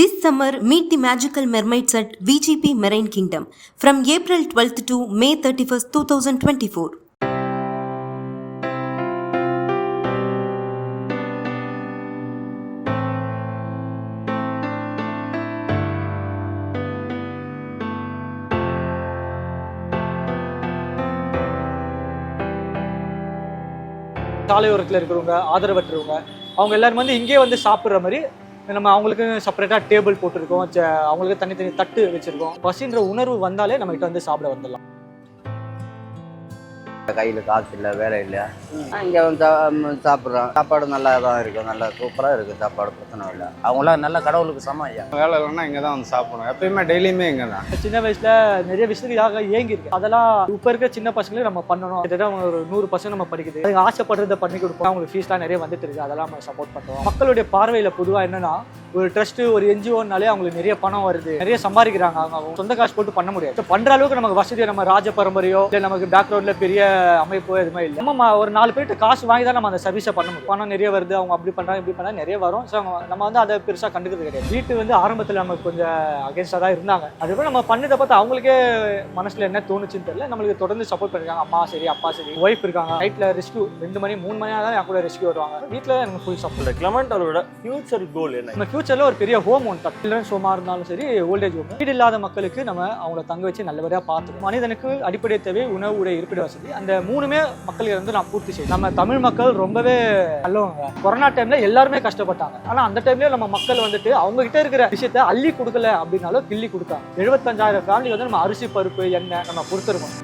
This summer, meet the magical mermaids at VGP Marine Kingdom from April 12th to May 31st, 2024. சாலையோரத்தில் இருக்கிறவங்க ஆதரவற்றவங்க அவங்க எல்லாரும் வந்து இங்கேயே வந்து சாப்பிட்ற மாதிரி நம்ம அவங்களுக்கு செப்பரேட்டாக டேபிள் போட்டிருக்கோம் ச- அவங்களுக்கு தனித்தனி தட்டு வச்சுருக்கோம். பசின்ற உணர்வு வந்தாலே நம்மகிட்ட வந்து சாப்பிட வந்துடலாம். கையில் காசு இல்லை வேலை இல்லை. இங்கே வந்து சாப்பிட்றோம் சாப்பாடு நல்லா தான் இருக்கும் நல்லா சூப்பராக இருக்குது சாப்பாடு. பிரச்சனை இல்லை. அவங்களாம் நல்ல கடவுளுக்கு சமம் ஐயா. வேலை இல்லைன்னா இங்கே தான் வந்து சாப்பிடுவோம் எப்பயுமே டெய்லியுமே இங்கே தான். சின்ன வயசுல நிறைய விஷயத்துக்காக ஏங்கி இருக்கு அதெல்லாம் இப்போ இருக்க சின்ன பசங்களே நம்ம பண்ணணும். கிட்டத்தட்ட ஒரு நூறு பசங்க நம்ம படிக்குது. அதுங்க ஆசைப்படுறத பண்ணி கொடுப்போம். அவங்களுக்கு ஃபீஸ்லாம் நிறைய வந்துட்டு இருக்கு. அதெல்லாம் நம்ம சப்போர்ட் பண்ணுறோம் மக்களுடைய பார்வையில் பொதுவாக என்னன்னா ஒரு ட்ரஸ்ட் ஒரு என்ஜிஓனாலே அவங்களுக்கு நிறைய பணம் வருது. நிறைய சம்பாதிக்கிறாங்க அவங்க. சொந்த காசு போட்டு பண்ண முடியாது. பண்ற அளவுக்கு நமக்கு வசதி நம்ம ராஜ பரம்பரையோ இல்லை நமக்கு பேக்ரவுண்ட்ல பெரிய அமைப்போ எதுவுமே இல்லை. நம்ம ஒரு நாலு பேர்கிட்ட காசு வாங்கி தான் நம்ம அந்த சர்வீஸை பண்ண முடியும். பணம் நிறைய வருது அவங்க அப்படி பண்றாங்க இப்படி பண்ணாங்க நிறைய வரும். ஸோ நம்ம வந்து அதை பெருசாக கண்டுக்கிறது கிடையாது. வீட்டு வந்து ஆரம்பத்தில் நமக்கு கொஞ்சம் அகேன்ஸ்டாக தான் இருந்தாங்க. அதுக்கப்புறம் நம்ம பண்ணதை பார்த்து அவங்களுக்கே மனசுல என்ன தோணுச்சுன்னு தெரியல. நம்மளுக்கு தொடர்ந்து சப்போர்ட் பண்ணிருக்காங்க. அம்மா சரி அப்பா சரி. ஒய்ஃப் இருக்காங்க. நைட்ல ரெஸ்க்யூ ரெண்டு மணி மூணு மணி தான் என் கூட ரெஸ்க்யூ வருவாங்க. வீட்டில் எனக்கு ஃபுல் சப்போர்ட் கிளமெண்ட் அவரோட ஃபியூச்சர் கோல் என்ன? ஃபியூச்சரில் ஒரு பெரிய ஹோம் ஒன்று சில்ட்ரன்ஸ் ஹோமா இருந்தாலும் சரி ஓல்டேஜ் ஹோம் வீடு இல்லாத மக்களுக்கு நம்ம அவங்கள தங்க வச்சு நல்லபடியாக பார்த்துக்கணும். மனிதனுக்கு அடிப்படை தேவை உணவு உடை இருப்பிட வசதி. அந்த மூணுமே மக்களுக்கு வந்து நான் பூர்த்தி செய்யும் நம்ம தமிழ் மக்கள் ரொம்பவே நல்லவங்க. கொரோனா டைம்ல எல்லாருமே கஷ்டப்பட்டாங்க. ஆனால் அந்த டைம்லேயே நம்ம மக்கள் வந்துட்டு அவங்க கிட்ட இருக்கிற விஷயத்த அள்ளி கொடுக்கல அப்படின்னாலும் கிள்ளி கொடுத்தாங்க எழுபத்தஞ்சாயிரம் ஃபேமிலி வந்து நம்ம அரிசி பருப்பு எண்ணெய் நம்ம கொடுத்துருக்கோம்.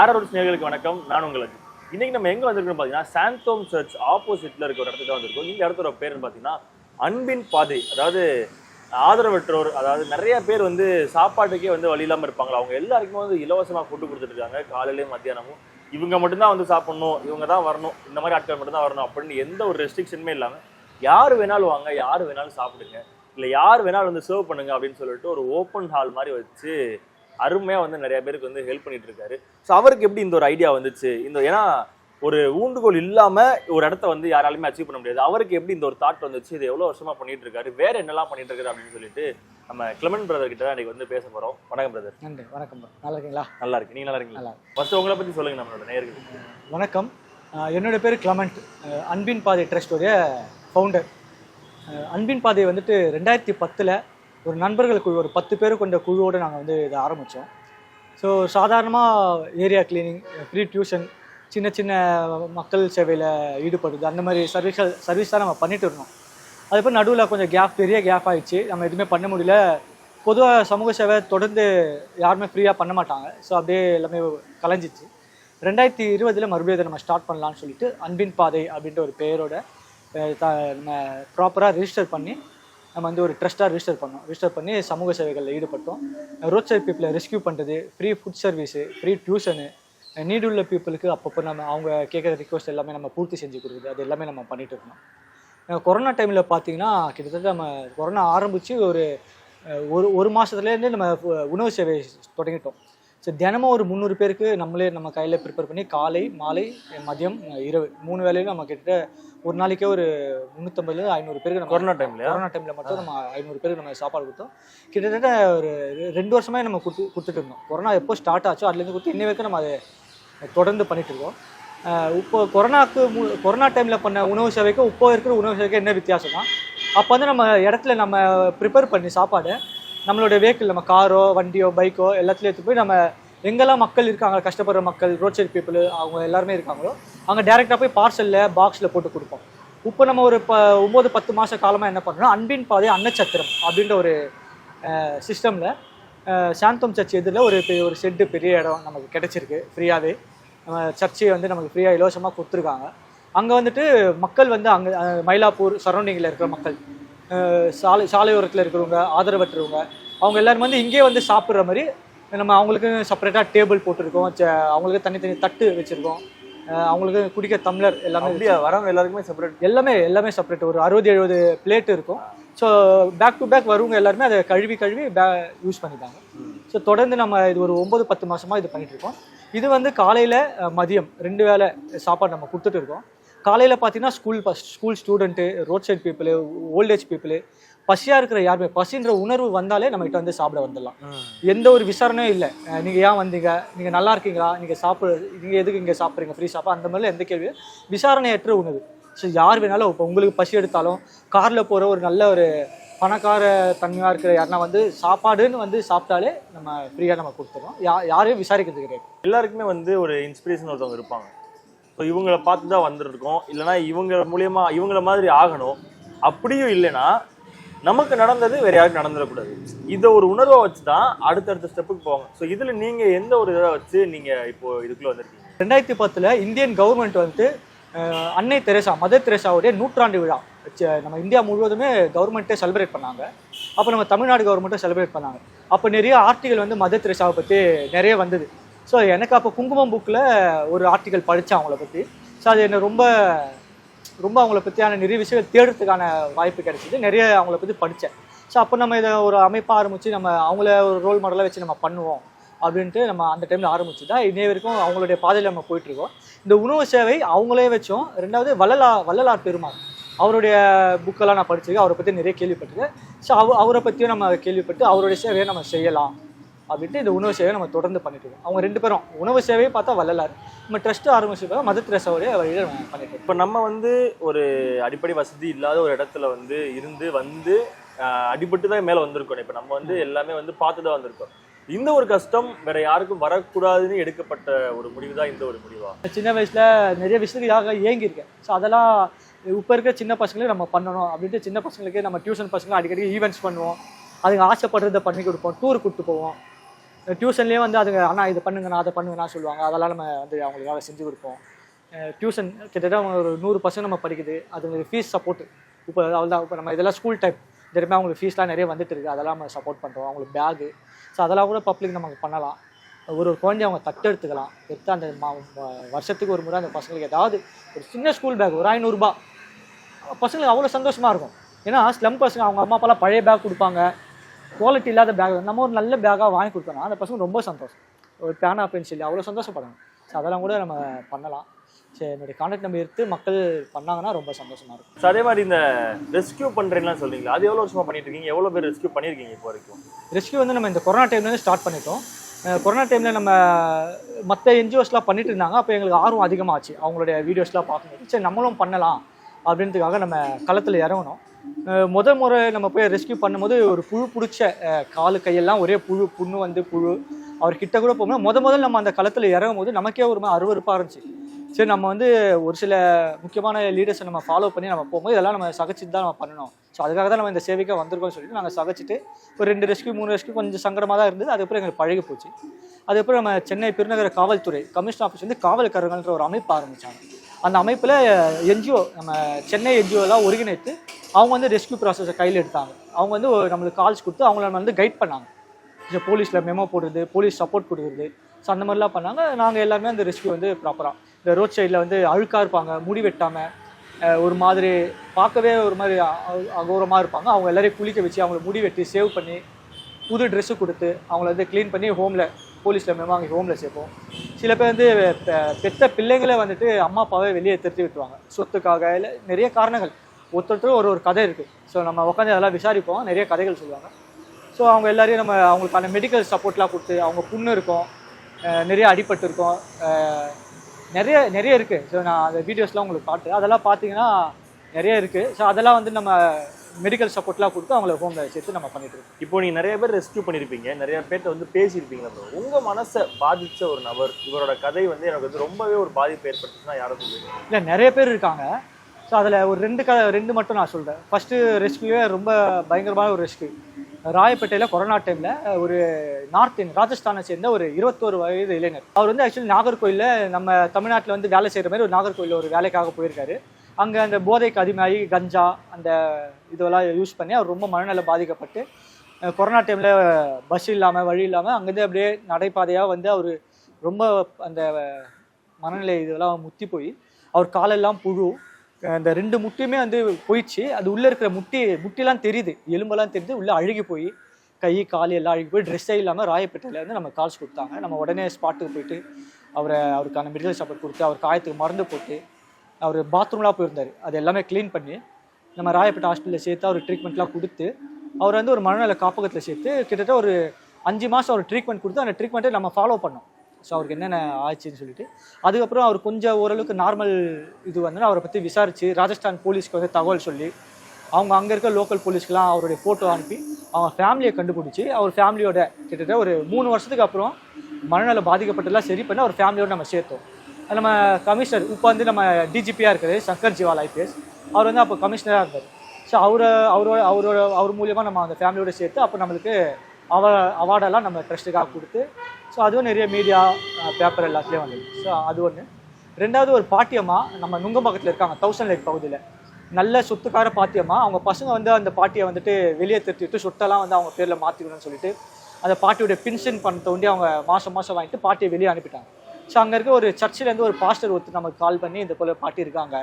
ஆரோட நேர்களுக்கு வணக்கம். நான் உங்களுக்கு இன்னைக்கு நம்ம எங்க வந்திருக்கோம் பாத்தீங்கன்னா சாந்தோம் சர்ச் ஆப்போசிட்ல இருக்க ஒரு இடத்துக்கு தான் வந்திருக்கோம். இந்த இடத்தோட பேருன்னு பாத்தீங்கன்னா அன்பின் பாதை அதாவது ஆதரவற்றோர் அதாவது நிறைய பேர் வந்து சாப்பாட்டுக்கே வந்து வழி இல்லாம இருப்பாங்களா? அவங்க எல்லாருக்குமே வந்து இலவசமா ஃபுட்டு கொடுத்துட்டு இருக்காங்க. காலையிலயும் மத்தியானமும் இவங்க மட்டும்தான் வந்து சாப்பிடணும் இவங்க தான் வரணும் இந்த மாதிரி ஆட்கள் மட்டும் தான் வரணும் அப்படின்னு எந்த ஒரு ரெஸ்ட்ரிக்ஷனுமே இல்லாம யார் வேணாலும் வாங்க யார் வேணாலும் சாப்பிடுங்க இல்லை யார் வேணாலும் வந்து சர்வ் பண்ணுங்க அப்படின்னு சொல்லிட்டு ஒரு ஓப்பன் ஹால் மாதிரி வச்சு அருமையா வந்து நிறைய பேருக்கு வந்து ஹெல்ப் பண்ணிட்டு இருக்காரு. ஸோ அவருக்கு எப்படி இந்த ஒரு ஐடியா வந்துச்சு? இந்த ஏன்னா ஒரு ஊண்டுகோல் இல்லாம ஒரு இடத்த வந்து யாராலுமே அச்சீவ் பண்ண முடியாது. அவருக்கு எப்படி இந்த ஒரு தாட் வந்துச்சு? இது எவ்வளவு வருஷமா பண்ணிட்டு இருக்காரு? வேற என்னெல்லாம் பண்ணிட்டு இருக்காரு அப்படின்னு சொல்லிட்டு நம்ம கிளமன் பிரதர் கிட்ட தான் இன்னைக்கு வந்து பேச போறோம். வணக்கம் பிரதர் நன்றி. வணக்கம் நல்லா இருக்கீங்களா? நல்லா இருக்கு. நீங்க நல்லா இருக்கீங்களா? ஃபர்ஸ்ட் உங்களை பத்தி சொல்லுங்க நம்மளோட நேயர்களுக்கு வணக்கம். என்னோட பேர் கிளமெண்ட் அன்பின் பாதை ட்ரஸ்டோடைய ஃபவுண்டர் அன்பின் பாதை வந்துட்டு ரெண்டாயிரத்தி பத்தில் ஒரு நண்பர்கள் குழு ஒரு பத்து பேர் கொண்ட குழுவோடு நாங்கள் வந்து இதை ஆரம்பித்தோம் ஸோ சாதாரணமாக ஏரியா கிளீனிங் ஃப்ரீ டியூஷன் சின்ன சின்ன மக்கள் சேவையில் ஈடுபடுது அந்த மாதிரி சர்வீஸ் சர்வீஸ் தான் நம்ம பண்ணிட்டு இருந்தோம். அதுக்கப்புறம் நடுவில் கொஞ்சம் கேப் பெரிய கேப் ஆகிடுச்சு நம்ம எதுவுமே பண்ண முடியல. பொதுவாக சமூக சேவை தொடர்ந்து யாருமே ஃப்ரீயாக பண்ண மாட்டாங்க. ஸோ அப்படியே எல்லாமே கலைஞ்சிச்சு. ரெண்டாயிரத்தி இருபதில் மறுபடியும் அதை நம்ம ஸ்டார்ட் பண்ணலான்னு சொல்லிட்டு அன்பின் பாதை அப்படின்ற ஒரு பெயரோட த- நம்ம ப்ராப்பராக ரிஜிஸ்டர் பண்ணி நம்ம வந்து ஒரு ட்ரஸ்ட்டாக ரிஜிஸ்டர் பண்ணோம். ரிஜிஸ்டர் பண்ணி சமூக சேவைகளில் ஈடுபட்டோம். ரோட் சைட் பீப்புளை ரெஸ்கியூ பண்ணுறது free food service free tuition நீடுள்ள பீப்புளுக்கு அப்பப்போ நம்ம அவங்க கேட்குற ரிக்வஸ்ட் எல்லாமே நம்ம பூர்த்தி செஞ்சு கொடுக்குறது அது எல்லாமே நம்ம பண்ணிட்டு இருக்கோம் கொரோனா டைமில் பார்த்தீங்கன்னா கிட்டத்தட்ட நம்ம கொரோனா ஆரம்பித்து ஒரு ஒரு ஒரு மாதத்துலேருந்து நம்ம உணவு சேவை தொடங்கிட்டோம். ஸோ தினமும் ஒரு முந்நூறு பேருக்கு நம்மளே நம்ம கையில் ப்ரிப்பேர் பண்ணி காலை மாலை மதியம் இரவு மூணு வேளையிலும் நம்ம கிட்டத்தட்ட ஒரு நாளைக்கே ஒரு முந்நூற்றம்பதுல ஐநூறு பேருக்கு நம்ம கொரோனா டைம்லயா கொரோனா டைமில் மட்டும் நம்ம ஐநூறு பேருக்கு நம்ம சாப்பாடு கொடுத்தோம். கிட்டத்தட்ட ஒரு ரெண்டு வருஷமே நம்ம கொடுத்து கொடுத்துட்டு இருந்தோம். கொரோனா எப்போ ஸ்டார்ட் ஆச்சோ அதுலேருந்து கொடுத்து இன்னை வரைக்கும் நம்ம அதை தொடர்ந்து பண்ணிட்டு இருக்கோம். இப்போ கொரோனாக்கு மு- கொரோனா டைமில் பண்ண உணவு சேவைக்கும் இப்போ இருக்கிற உணவு சேவைக்கும் என்ன வித்தியாசம்னா அப்போ வந்து நம்ம இடத்துல நம்ம ப்ரிப்பேர் பண்ணி சாப்பாடு நம்மளோட வெஹிக்கிள் நம்ம காரோ வண்டியோ பைக்கோ எல்லாத்துலேயும் எடுத்து போய் நம்ம எங்கெல்லாம் மக்கள் இருக்காங்க கஷ்டப்படுற மக்கள் ரோட் சைட் பீப்புள் அவங்க எல்லாருமே இருக்காங்களோ அங்கே டேரெக்டாக போய் பார்சலில் பாக்ஸில் போட்டு கொடுப்போம். இப்போ நம்ம ஒரு ப ஒம்பது பத்து மாத காலமாக என்ன பண்ணணும் அன்பின் பாதை அன்னச்சத்திரம் அப்படின்ற ஒரு சிஸ்டமில் சாந்தம் சர்ச் எதிரில் ஒரு ஒரு ஷெட்டு பெரிய இடம் நமக்கு கிடச்சிருக்கு ஃப்ரீயாகவே நம்ம சர்ச்சை வந்து நமக்கு ஃப்ரீயாக இலவசமாக கொடுத்துருக்காங்க. அங்கே வந்துட்டு மக்கள் வந்து அங்கே மயிலாப்பூர் சரௌண்டிங்கில் இருக்கிற மக்கள் சாலை சாலையோரத்தில் இருக்கிறவங்க ஆதரவற்றவங்க அவங்க எல்லாரும் வந்து இங்கேயே வந்து சாப்பிட்ற மாதிரி நம்ம அவங்களுக்கு செப்பரேட்டாக டேபிள் போட்டிருக்கோம். அவங்களுக்கு தனித்தனி தட்டு வச்சுருக்கோம். அவங்களுக்கு குடிக்க டம்ளர் எல்லாமே வரவங்க எல்லாருக்குமே செப்பரேட் எல்லாமே எல்லாமே செப்பரேட் ஒரு அறுபது எழுபது பிளேட் இருக்கும். ஸோ பேக் டு பேக் வருவங்க எல்லாருமே அதை கழுவி கழுவி பே யூஸ் பண்ணிப்பாங்க ஸோ தொடர்ந்து நம்ம இது ஒரு ஒம்பது பத்து மாசமா இது பண்ணிட்டு இருக்கோம். இது வந்து காலையில் மதியம் ரெண்டு வேளை சாப்பாடு நம்ம கொடுத்துட்டு இருக்கோம். காலையில் பார்த்தீங்கன்னா school school student road side people old age people பசியாக இருக்கிற யாருமே பசின்ற உணர்வு வந்தாலே நம்ம கிட்ட வந்து சாப்பிட வந்துடலாம். எந்த ஒரு விசாரணையும் இல்லை. நீங்கள் ஏன் வந்தீங்க? நீங்கள் நல்லா இருக்கீங்களா? நீங்கள் சாப்பிட நீங்கள் எதுக்கு இங்கே சாப்பிட்றீங்க? ஃப்ரீ சாப்பிட அந்த மாதிரிலாம் எந்த கேள்வியும் விசாரணையற்ற உணவு. ஸோ யார் வேணாலும் இப்போ உங்களுக்கு பசி எடுத்தாலும் காரில் போகிற ஒரு நல்ல ஒரு பணக்கார தன்மையாக இருக்கிற யாருன்னா வந்து சாப்பாடுன்னு வந்து சாப்பிட்டாலே நம்ம ஃப்ரீயாக நம்ம கொடுத்துறோம். யா யாரையும் விசாரிக்கிறது கிடையாது. எல்லாருக்குமே வந்து ஒரு இன்ஸ்பிரேஷன் ஒருத்தவங்க இருப்பாங்க. ஸோ இவங்கள பார்த்து தான் வந்திருக்கோம் இல்லைனா இவங்க மூலியமா இவங்கள மாதிரி ஆகணும். அப்படியும் இல்லைன்னா நமக்கு நடந்தது வேற யாருக்கும் நடந்துடக்கூடாது. இதை ஒரு உணர்வை வச்சு தான் அடுத்தடுத்த ஸ்டெப்புக்கு போவாங்க. ஸோ இதுல நீங்க எந்த ஒரு இதை வச்சு நீங்க இப்போ இதுக்குள்ள வந்திருக்கீங்க? ரெண்டாயிரத்தி பத்தில் இந்தியன் கவர்மெண்ட் வந்துட்டு அன்னை தெரேசா மதர் தெரேசாவுடைய நூற்றாண்டு விழா வச்சு- நம்ம இந்தியா முழுவதுமே கவர்மெண்ட்டே செலிப்ரேட் பண்ணாங்க. அப்போ நம்ம தமிழ்நாடு கவர்மெண்ட்டும் செலிப்ரேட் பண்ணாங்க. அப்போ நிறைய ஆர்டிகல் வந்து மதர் தெரேசாவை பற்றி நிறைய வந்தது. ஸோ எனக்கு அப்போ குங்குமம் புக்கில் ஒரு ஆர்டிகல் படித்தேன் அவங்கள பற்றி ஸோ அது என்னை ரொம்ப ரொம்ப அவங்கள பற்றியான நிறைய விஷயங்கள் தேடுறதுக்கான வாய்ப்பு கிடைச்சிது. நிறைய அவங்கள பற்றி படித்தேன் ஸோ அப்போ நம்ம இதை ஒரு அமைப்பாக ஆரம்பித்து நம்ம அவங்கள ஒரு ரோல் மாடலாக வச்சு நம்ம பண்ணுவோம் அப்படின்ட்டு நம்ம அந்த டைமில் ஆரம்பிச்சு தான் இன்னைய வரைக்கும் அவங்களுடைய பாதையில் நம்ம போயிட்டுருக்கோம். இந்த உணவு சேவை அவங்களே வச்சோம் ரெண்டாவது வள்ளலா வள்ளலார் பெருமாள் அவருடைய புக்கெல்லாம் நான் படிச்சிருக்கேன். அவரை பற்றி நிறைய கேள்விப்பட்டிருக்கேன். ஸோ அவ அவரை பற்றியும் நம்ம கேள்விப்பட்டு அவருடைய சேவையை நம்ம செய்யலாம். அப்படின்ட்டு இந்த உணவு சேவையை நம்ம தொடர்ந்து பண்ணிட்டு இருக்கோம். அவங்க ரெண்டு பேரும் உணவு சேவையை பார்த்தா வள்ளலார். நம்ம ட்ரஸ்ட் ஆரம்பிச்சிருக்கோம் மத திரேசாவுடைய வழியில் நம்ம பண்ணிட்டு இப்போ நம்ம வந்து ஒரு அடிப்படை வசதி இல்லாத ஒரு இடத்துல வந்து இருந்து வந்து அடிபட்டு தான் மேலே வந்திருக்கோம். இப்போ நம்ம வந்து எல்லாமே வந்து பார்த்து தான் வந்திருக்கோம். இந்த ஒரு கஷ்டம் வேற யாருக்கும் வரக்கூடாதுன்னு எடுக்கப்பட்ட ஒரு முடிவு தான் இந்த ஒரு முடிவா? சின்ன வயசில் நிறைய விஷயத்துக்காக ஏங்கியிருக்கேன். ஸோ அதெல்லாம் இப்போ இருக்கிற சின்ன பசங்களே நம்ம பண்ணணும் அப்படின்ட்டு சின்ன பசங்களுக்கு நம்ம டியூஷன் பசங்க அடிக்கடி ஈவெண்ட்ஸ் பண்ணுவோம். அதுங்க ஆசைப்படுறத பண்ணி கொடுப்போம். டூர் கூப்பிட்டு போவோம். டியூஷன்லேயே வந்து அதுங்க அண்ணா இதை பண்ணுங்க நான் அதை பண்ணுங்கண்ணா சொல்லுவாங்க. அதெல்லாம் நம்ம வந்து அவங்களுக்காக செஞ்சு கொடுப்போம். டியூஷன் கிட்டத்தட்ட அவங்க ஒரு நூறு பசங்க நம்ம படிக்குது. அதுங்களுக்கு ஃபீஸ் சப்போர்ட். இப்போ அவ்வளோதான் இப்போ நம்ம இதெல்லாம் ஸ்கூல் டைப் திரும்ப அவங்களுக்கு ஃபீஸ்லாம் நிறைய வந்துட்டு இருக்குது அதெல்லாம் நம்ம சப்போர்ட் பண்ணுறோம் அவங்களுக்கு பேகு. ஸோ அதெல்லாம் கூட பப்ளிக் நமக்கு பண்ணலாம். ஒரு ஒரு குழந்தைய அவங்க தட்டு எடுத்துக்கலாம். எடுத்து அந்த மா வருஷத்துக்கு ஒரு முறை அந்த பசங்களுக்கு ஏதாவது ஒரு சின்ன ஸ்கூல் பேக் ஒரு ஐநூறுரூபா பசங்களுக்கு அவ்வளோ சந்தோஷமாக இருக்கும். ஏன்னா ஸ்லம் பசங்க அவங்க அம்மா அப்பாலாம் பழைய பேக் கொடுப்பாங்க. குவாலிட்டி இல்லாத பேக் நம்ம ஒரு நல்ல பேக்காக வாங்கி கொடுத்தோம்னா அந்த பசங்க ரொம்ப சந்தோஷம். ஒரு பேனா பென்சில் அவ்வளோ சந்தோஷப்படணும் ஸோ அதெல்லாம் கூட நம்ம பண்ணலாம். சரி என்னுடைய கான்டாக்ட் நம்பர் எடுத்து மக்கள் பண்ணாங்கன்னா ரொம்ப சந்தோஷமாக இருக்கும். ஸோ அதே மாதிரி இந்த ரெஸ்கியூ பண்றேன்லாம் சொல்றீங்களா? அது எவ்வளவு வருஷமா பண்ணிட்டு இருக்கீங்க? எவ்வளவு பேர் ரெஸ்கியூ பண்ணிருக்கீங்க இப்போ வரைக்கும்? ரெஸ்கியூ வந்து நம்ம இந்த கொரோனா டைம்லேருந்து ஸ்டார்ட் பண்ணிட்டோம். கொரோனா டைமில் நம்ம மற்ற என்ஜிஓஸ்லாம் பண்ணிட்டு இருந்தாங்க. அப்போ எங்களுக்கு ஆர்வம் அதிகமாச்சு. அவங்களுடைய வீடியோஸ்லாம் பார்க்கும்போது. சரி நம்மளும் பண்ணலாம். அப்படின்றதுக்காக நம்ம களத்தில் இறங்கணும். முதல் முத முறை நம்ம போய் ரெஸ்கியூ பண்ணும்போது ஒரு புழு பிடிச்ச காலு கையெல்லாம் ஒரே புழு புண்ணு வந்து புழு. அவர் கிட்ட கூட போகும்போது முத முதல்ல நம்ம அந்த களத்தில் இறங்கும் போது நமக்கே ஒரு மாதிரி அருவருப்பாக இருந்துச்சு. சரி நம்ம வந்து ஒரு சில முக்கியமான லீடர்ஸை நம்ம ஃபாலோ பண்ணி நம்ம போகும்போது இதெல்லாம் நம்ம சகச்சிட்டு தான் நம்ம பண்ணணும். ஸோ அதுக்காக தான் நம்ம இந்த சேவைக்காக வந்திருக்கோம்னு சொல்லிட்டு நாங்கள் சகச்சிட்டு ஒரு ரெண்டு ரெஸ்கியூ மூணு ரெஸ்கியூ கொஞ்சம் சங்கடமாக தான் இருந்தது. அதுக்கப்புறம் எங்களுக்கு பழகி போச்சு. அதுக்கப்புறம் நம்ம சென்னை பெருநகர காவல்துறை கமிஷன் ஆஃபீஸ் வந்து காவல்காரர்கள்ன்ற ஒரு அமைப்பு ஆரம்பித்தாங்க அந்த அமைப்பில் என்ஜிஓ நம்ம சென்னை என்ஜிஓலாம் ஒருங்கிணைத்து அவங்க வந்து ரெஸ்கியூ ப்ராசஸை கையில் எடுத்தாங்க. அவங்க வந்து ஒரு நம்மளுக்கு கால்ஸ் கொடுத்து அவங்கள வந்து கைட் பண்ணாங்க. இந்த போலீஸில் மெமோ போடுறது போலீஸ் சப்போர்ட் கொடுக்குறது. ஸோ அந்த மாதிரிலாம் பண்ணாங்க. நாங்கள் எல்லாருமே அந்த ரெஸ்கியூ வந்து ப்ராப்பராக இந்த ரோட் சைடில் வந்து அழுக்காக இருப்பாங்க முடி வெட்டாமல் ஒரு மாதிரி பார்க்கவே ஒரு மாதிரி அகோரமாக இருப்பாங்க. அவங்க எல்லோரையும் குளிக்க வச்சு அவங்கள முடி வெட்டி சேவ் பண்ணி புது ட்ரெஸ்ஸு கொடுத்து அவங்கள வந்து க்ளீன் பண்ணி ஹோமில் போலீஸில் மெமோ வாங்கி ஹோமில் சேர்ப்போம் சில பேர் வந்து பெ- பெத்த பிள்ளைங்களே வந்துட்டு அம்மா அப்பாவே வெளியே திருத்தி விட்டுருவாங்க. சொத்துக்காக இல்லை நிறைய காரணங்கள். ஒருத்தருத்தரும் ஒரு ஒரு கதை இருக்குது ஸோ நம்ம உட்காந்து அதெல்லாம் விசாரிப்போம். நிறைய கதைகள் சொல்லுவாங்க. ஸோ அவங்க எல்லாரையும் நம்ம அவங்களுக்கான மெடிக்கல் சப்போர்ட்லாம் கொடுத்து அவங்க புண்ணு இருக்கும். நிறைய அடிபட்டு இருக்கும். நிறைய நிறைய இருக்குது ஸோ நான் அந்த வீடியோஸ்லாம் உங்களுக்கு காட்டுறேன். அதெல்லாம் பார்த்தீங்கன்னா நிறைய இருக்குது ஸோ அதெல்லாம் வந்து நம்ம மெடிக்கல் சப்போர்ட்லாம் கொடுத்து அவங்கள ஹோமில் சேர்த்து நம்ம பண்ணிட்டு இருக்கோம். இப்போ நீங்க நிறைய பேர் ரெஸ்கியூ பண்ணிருப்பீங்க. நிறைய பேர்ட்ட வந்து பேசியிருப்பீங்க bro. உங்க மனசை பாதிச்ச ஒரு நபர் இவரோட கதை வந்து எனக்கு வந்து ரொம்பவே ஒரு பாதிப்பு ஏற்பட்டுச்சுன்னா யாரை சொல்லுவீங்க? இல்லை நிறைய பேர் இருக்காங்க. ஸோ அதில் ஒரு ரெண்டு க ரெண்டு மட்டும் நான் சொல்கிறேன் ஃபஸ்ட்டு ரெஸ்கியூவே ரொம்ப பயங்கரமான ஒரு ரெஸ்கியூ ராயப்பேட்டையில் கொரோனா டைமில் ஒரு நார்த் இந்தியன் ராஜஸ்தானை சேர்ந்த ஒரு இருபத்தோரு வயது இளைஞர். அவர் வந்து ஆக்சுவலி நாகர்கோயிலில் நம்ம தமிழ்நாட்டில் வந்து வேலை செய்கிற மாதிரி ஒரு நாகர்கோயிலில் ஒரு வேலைக்காக போயிருக்காரு. அங்கே அந்த போதைக்கு அதிகமாகி கஞ்சா அந்த இதெல்லாம் யூஸ் பண்ணி அவர் ரொம்ப மனநல பாதிக்கப்பட்டு கொரோனா டைமில் பஸ் இல்லாமல் வழி இல்லாமல் அங்கேருந்து அப்படியே நடைபாதையாக வந்து அவர் ரொம்ப அந்த மனநிலை இதெல்லாம் முத்தி போய் அவர் காலெல்லாம் புழு. அந்த ரெண்டு முட்டியுமே வந்து போயிடுச்சு. அது உள்ளே இருக்கிற முட்டி முட்டிலாம் தெரியுது. எலும்பெல்லாம் தெரியுது. உள்ளே அழுகி போய் கை கால் எல்லாம் அழுகி போய் ட்ரெஸ்ஸே இல்லாமல் ராயப்பேட்டையில் வந்து நம்ம கால்ஸ் கொடுத்தாங்க. நம்ம உடனே ஸ்பாட்டுக்கு போயிட்டு அவரை அவருக்கான மெடிக்கல் சப்போர்ட் கொடுத்து அவர் காயத்துக்கு மருந்து போட்டு அவர் பாத்ரூம்லாம் போயிருந்தார். அது எல்லாமே க்ளீன் பண்ணி நம்ம ராயப்பேட்டை ஹாஸ்பிட்டலில் சேர்த்து அவர் ட்ரீட்மெண்ட்லாம் கொடுத்து அவர் வந்து ஒரு மனநல காப்பகத்தில் சேர்த்து கிட்டத்தட்ட ஒரு அஞ்சு மாதம் அவர் ட்ரீட்மெண்ட் கொடுத்து அந்த ட்ரீட்மெண்ட்டை நம்ம ஃபாலோ பண்ணோம். ஸோ அவருக்கு என்னென்ன ஆச்சுன்னு சொல்லிட்டு அதுக்கப்புறம் அவர் கொஞ்சம் ஓரளவுக்கு நார்மல் இது வந்து அவரை பற்றி விசாரித்து ராஜஸ்தான் போலீஸ்க்கு வந்து தகவல் சொல்லி அவங்க அங்கே இருக்க லோக்கல் போலீஸ்க்கெலாம் அவருடைய ஃபோட்டோ அனுப்பி அவங்க ஃபேமிலியை கண்டுபிடிச்சி அவர் ஃபேமிலியோட கிட்டத்தட்ட ஒரு மூணு வருஷத்துக்கு அப்புறம் மனநல பாதிக்கப்பட்டதெல்லாம் சரி பண்ணி அவர் ஃபேமிலியோட நம்ம சேர்த்தோம். நம்ம கமிஷனர் இப்போ வந்து நம்ம டிஜிபியாக இருக்கிறது சங்கர் ஜிவால் ஐபிஎஸ். அவர் வந்து அப்போ கமிஷனராக இருந்தார். ஸோ அவரை அவரோட அவரோட அவர் மூலியமாக நம்ம அந்த ஃபேமிலியோட சேர்த்து அப்போ நம்மளுக்கு அவ அவார்டெல்லாம் நம்ம ட்ரஸ்ட்டுக்காக கொடுத்து ஸோ அதுவும் நிறைய மீடியா பேப்பர் எல்லாத்துலேயும் வந்தது. ஸோ அது ஒன்று ரெண்டாவது ஒரு பாட்டியம்மா நம்ம நுங்கம்பாக்கத்தில் இருக்காங்க தௌசண்ட் லைட் பகுதியில். நல்ல சொத்துக்கார பாட்டியம்மா. அவங்க பசங்க வந்து அந்த பாட்டியை வந்துட்டு வெளியே திருத்திட்டு சொத்தெல்லாம் வந்து அவங்க பேரில் மாற்றிக்கணும்னு சொல்லிட்டு அந்த பாட்டியோட பென்ஷன் பணத்தை ஒண்டி அவங்க மாதம் மாதம் வாங்கிட்டு பாட்டியை வெளியே அனுப்பிட்டாங்க. ஸோ அங்கே இருக்க ஒரு சர்ச்சிலேருந்து ஒரு பாஸ்டர் ஒருத்தர் நமக்கு கால் பண்ணி இந்த போல பாட்டி இருக்காங்க